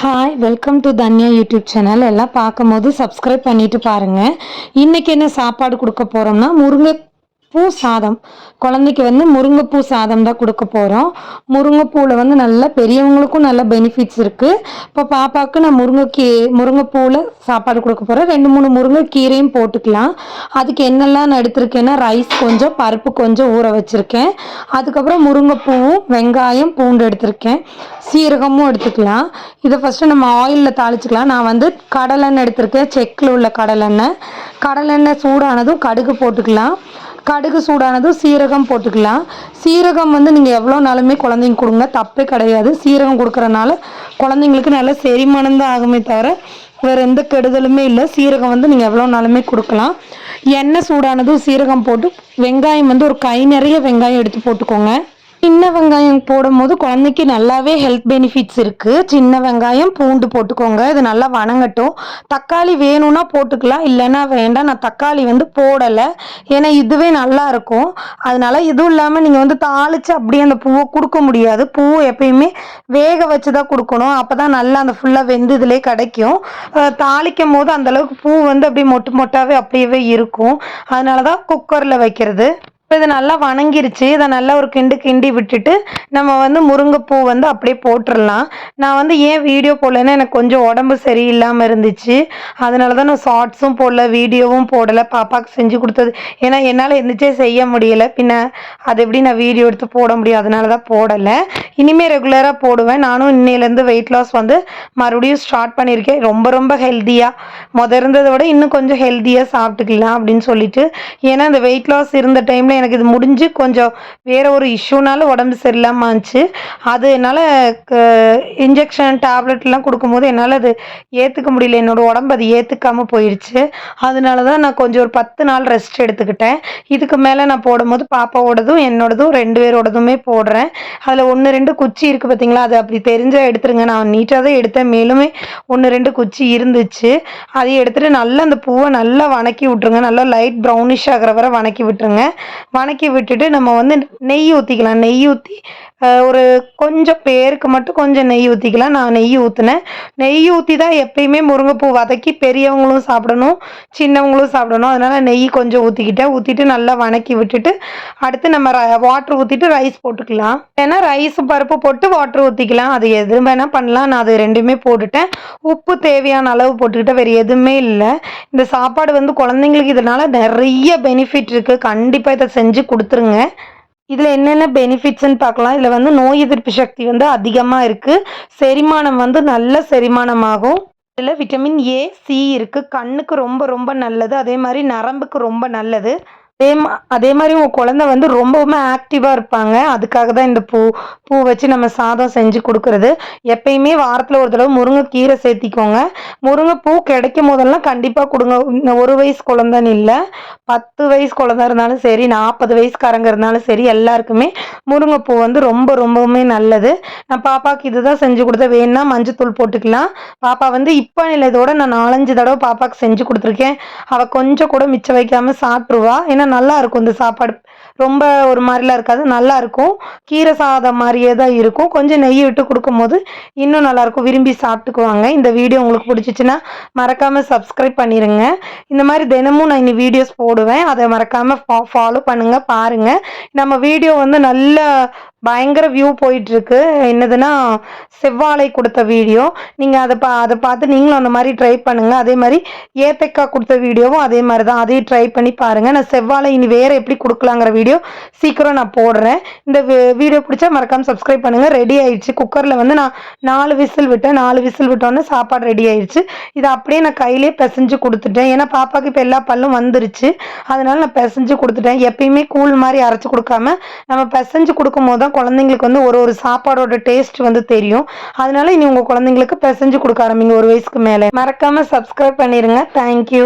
Hi welcome to Dhanya YouTube channel எல்லாம் பார்க்கும்போது subscribe பண்ணிட்டு பாருங்கள் இன்றைக்கி என்ன சாப்பாடு கொடுக்க போகிறோம்னா பூ சாதம். குழந்தைக்கு வந்து முருங்கைப்பூ சாதம் தான் கொடுக்க போகிறோம் முருங்கைப்பூவில் வந்து நல்ல பெரியவங்களுக்கும் நல்ல பெனிஃபிட்ஸ் இருக்குது இப்போ பாப்பாவுக்கு நான் முருங்கைக்கீ முருங்கைப்பூவில் சாப்பாடு கொடுக்க போகிறேன் ரெண்டு மூணு முருங்கைக்கீரையும் போட்டுக்கலாம். அதுக்கு என்னெல்லாம் நான் எடுத்திருக்கேன்னா ரைஸ் கொஞ்சம் பருப்பு கொஞ்சம் ஊற வச்சுருக்கேன். அதுக்கப்புறம் முருங்கைப்பூவும் வெங்காயம் பூண்டு எடுத்திருக்கேன். சீரகமும் எடுத்துக்கலாம். இதை ஃபஸ்ட்டு நம்ம ஆயிலில் தாளிச்சிக்கலாம். நான் வந்து கடலெண்ணெய் எடுத்திருக்கேன். செக்கில் உள்ள கடலெண்ணெய். கடலெண்ணெய் சூடானதும் கடுகு போட்டுக்கலாம். கடுகு சூடானதும் சீரகம் போட்டுக்கலாம். சீரகம் வந்து நீங்கள் எவ்வளோ நாளுமே குழந்தைங்க கொடுங்க. தப்பே கிடையாது. சீரகம் கொடுக்குறனால குழந்தைங்களுக்கு நல்ல செரிமானம் தான் ஆகுமே தவிர வேறு எந்த கெடுதலுமே இல்லை. சீரகம் வந்து நீங்கள் எவ்வளோ நாளுமே கொடுக்கலாம். எண்ணெய் சூடானதும் சீரகம் போட்டு வெங்காயம் வந்து ஒரு கை நிறைய வெங்காயம் எடுத்து போட்டுக்கோங்க. சின்ன வெங்காயம் போடும்போது குழந்தைக்கு நல்லாவே ஹெல்த் பெனிஃபிட்ஸ் இருக்குது சின்ன வெங்காயம் பூண்டு போட்டுக்கோங்க. இது நல்லா வணங்கட்டும். தக்காளி வேணும்னா போட்டுக்கலாம். இல்லைன்னா வேண்டாம். நான் தக்காளி வந்து போடலை. ஏன்னா இதுவே நல்லா இருக்கும். அதனால இதுவும் இல்லாமல் நீங்கள் வந்து தாளித்து அப்படியே அந்த பூவை கொடுக்க முடியாது. பூ எப்பயுமே வேக வச்சு தான் கொடுக்கணும். அப்போ தான் நல்லா அந்த ஃபுல்லாக வெந்து இதிலே கிடைக்கும். தாளிக்கும் போது அந்தளவுக்கு பூ வந்து அப்படியே மொட்டு மொட்டாகவே அப்படியே இருக்கும். அதனால தான் குக்கரில் வைக்கிறது. இப்போ இது நல்லா வணங்கிருச்சு. இதை நல்லா ஒரு கிண்டு கிண்டி விட்டுட்டு நம்ம வந்து முருங்கைப்பூ வந்து அப்படியே போட்டுடலாம் நான் வந்து ஏன் வீடியோ போடலன்னா எனக்கு கொஞ்சம் உடம்பு சரியில்லாமல் இருந்துச்சு. அதனால தான் நான் ஷார்ட்ஸும் போடல வீடியோவும் போடலை. பாப்பாவுக்கு செஞ்சு கொடுத்தது. ஏன்னா என்னால் எந்திரிச்சே செய்ய முடியலை. பின்ன அது எப்படி நான் வீடியோ எடுத்து போட முடியும்? அதனால தான் போடலை. இனிமேல் ரெகுலராக போடுவேன். நானும் இன்னையிலேருந்து வெயிட் லாஸ் வந்து மறுபடியும் ஸ்டார்ட் பண்ணியிருக்கேன். ரொம்ப ரொம்ப ஹெல்த்தியாக முத இருந்ததை விட இன்னும் கொஞ்சம் ஹெல்த்தியாக சாப்பிட்டுக்கலாம் அப்படின்னு சொல்லிட்டு. ஏன்னா இந்த வெயிட் லாஸ் இருந்த டைமில் எனக்கு இது முடிஞ்சு கொஞ்சம் வேறு ஒரு இஷ்யூனால உடம்பு சரியில்லாமல் இருந்துச்சு அது என்னால் இன்ஜெக்ஷன் டேப்லெட்லாம் கொடுக்கும்போது என்னால் அது ஏற்றுக்க முடியல. என்னோடய உடம்பு அது ஏற்றுக்காமல் போயிடுச்சு அதனால தான் நான் கொஞ்சம் ஒரு பத்து நாள் ரெஸ்ட் எடுத்துக்கிட்டேன். இதுக்கு மேலே நான் போடும்போது பாப்பாவோடதும் என்னோடதும் ரெண்டு பேரோடதுமே போடுறேன். அதில் ஒன்று ரெண்டு குச்சி இருக்குது பார்த்தீங்களா அது அப்படி தெரிஞ்சால் எடுத்துருங்க. நான் நீட்டாக தான் எடுத்தேன். மேலுமே ஒன்று ரெண்டு குச்சி இருந்துச்சு. அதை எடுத்துகிட்டு நல்லா அந்த பூவை நல்லா வணக்கி விட்ருங்க நல்லா லைட் ப்ரௌனிஷ் ஆகிற வரை வணக்கி விட்டுருங்க. வணக்கி விட்டுட்டு நம்ம வந்து நெய் ஊற்றிக்கலாம் நெய் ஊற்றி ஒரு கொஞ்சம் பேருக்கு மட்டும் கொஞ்சம் நெய் ஊற்றிக்கலாம் நான் நெய் ஊற்றினேன் நெய் ஊற்றி தான் எப்பயுமே முருங்கைப்பூ வதக்கி பெரியவங்களும் சாப்பிடணும் சின்னவங்களும் சாப்பிடணும். அதனால் நெய் கொஞ்சம் ஊற்றிக்கிட்டேன் ஊற்றிட்டு நல்லா வணக்கி விட்டுட்டு அடுத்து நம்ம வாட்ரு ஊற்றிட்டு ரைஸ் போட்டுக்கலாம். ஏன்னா ரைஸ் பருப்பு போட்டு வாட்ரு ஊற்றிக்கலாம் அது எது வேணால் பண்ணலாம். நான் அது ரெண்டுமே போட்டுட்டேன். உப்பு தேவையான அளவு போட்டுக்கிட்டேன். வேறு எதுவுமே இல்லை. இந்த சாப்பாடு வந்து குழந்தைங்களுக்கு இதனால் நிறைய பெனிஃபிட் இருக்குது கண்டிப்பாக இதை செஞ்சு கொடுத்துருங்க. இதில் என்னென்ன பெனிஃபிட்ஸ்ன்னு பார்க்கலாம். இதில் வந்து நோய் எதிர்ப்பு சக்தி வந்து அதிகமாக இருக்குது செரிமானம் வந்து நல்ல செரிமானமாகும். இதில் விட்டமின் ஏ சி இருக்குது கண்ணுக்கு ரொம்ப ரொம்ப நல்லது. அதே மாதிரி நரம்புக்கு ரொம்ப நல்லது. அதே அதே மாதிரி உங்கள் குழந்த வந்து ரொம்பவுமே ஆக்டிவாக இருப்பாங்க. அதுக்காக தான் இந்த பூ பூ வச்சு நம்ம சாதம் செஞ்சு கொடுக்குறது. எப்பயுமே வாரத்தில் ஒரு தடவை முருங்கைக்கீரை சேர்த்திக்கோங்க. முருங்கைப்பூ கிடைக்கும் போதெல்லாம் கண்டிப்பாக கொடுங்க. இந்த ஒரு வயசு குழந்தைன்னு இல்லை. பத்து வயசு குழந்த இருந்தாலும் சரி நாற்பது வயசுக்காரங்க இருந்தாலும் சரி எல்லாருக்குமே முருங்கைப்பூ வந்து ரொம்ப ரொம்பவுமே நல்லது. நான் பாப்பாவுக்கு இதுதான் செஞ்சு கொடுத்த வேணும்னா மஞ்சத்தூள் போட்டுக்கலாம். பாப்பா வந்து இப்போ இல்லை இதோட நான் நாலஞ்சு தடவை பாப்பாவுக்கு செஞ்சு கொடுத்துருக்கேன். அவள் கொஞ்சம் கூட மிச்சம் வைக்காமல் சாப்பிட்ருவா ஏன்னா நல்லா இருக்கும் இந்த சாப்பாடு. ரொம்ப ஒரு மாதிரிலாம் இருக்காது நல்லா இருக்கும் கீரை சாதம் மாதிரியே தான் இருக்கும். கொஞ்சம் நெய் விட்டு கொடுக்கும்போது இன்னும் நல்லாயிருக்கும். விரும்பி சாப்பிட்டுக்குவாங்க. இந்த வீடியோ உங்களுக்கு பிடிச்சிச்சின்னா மறக்காமல் சப்ஸ்கிரைப் பண்ணிடுங்க இந்த மாதிரி தினமும் நான் இனி வீடியோஸ் போடுவேன். அதை மறக்காமல் ஃபா ஃபாலோ பண்ணுங்கள் பாருங்கள் நம்ம வீடியோ வந்து நல்ல பயங்கர வியூ போயிட்டுருக்கு. என்னதுன்னா செவ்வாழை கொடுத்த வீடியோ நீங்கள் அதை பா அதை பார்த்து நீங்களும் அந்த மாதிரி ட்ரை பண்ணுங்கள் அதே மாதிரி ஏத்தக்கா கொடுத்த வீடியோவும் அதே மாதிரி தான் அதையும் ட்ரை பண்ணி பாருங்கள் நான் செவ்வாழை இனி வேறு எப்படி கொடுக்கலாங்கிற வீடியோ சீக்கிரம் நான் போடுறேன். இந்த வீடியோ பிடிச்சா மறக்காமல் சப்ஸ்கிரைப் பண்ணுங்கள் ரெடி ஆயிடுச்சு. குக்கரில் வந்து நான் நாலு விசில் விட்டேன். நாலு விசில் விட்டோன்னே சாப்பாடு ரெடி ஆயிடுச்சு. இதை அப்படியே நான் கையிலே பிசைஞ்சு கொடுத்துட்டேன். ஏன்னா பாப்பாவுக்கு இப்போ எல்லா பல்லும் வந்துருச்சு. அதனால நான் பிசைஞ்சு கொடுத்துட்டேன். எப்பயுமே கூழ் மாதிரி அரைச்சி கொடுக்காம நம்ம பிசைஞ்சு கொடுக்கும் போது தான் குழந்தைங்களுக்கு வந்து ஒரு ஒரு சாப்பாடோட டேஸ்ட் வந்து தெரியும். அதனால இனி உங்கள் குழந்தைங்களுக்கு பிசைஞ்சு கொடுக்க ஆரம்பிங்க ஒரு வயசுக்கு மேலே. மறக்காமல் சப்ஸ்கிரைப் பண்ணிடுங்க தேங்க்யூ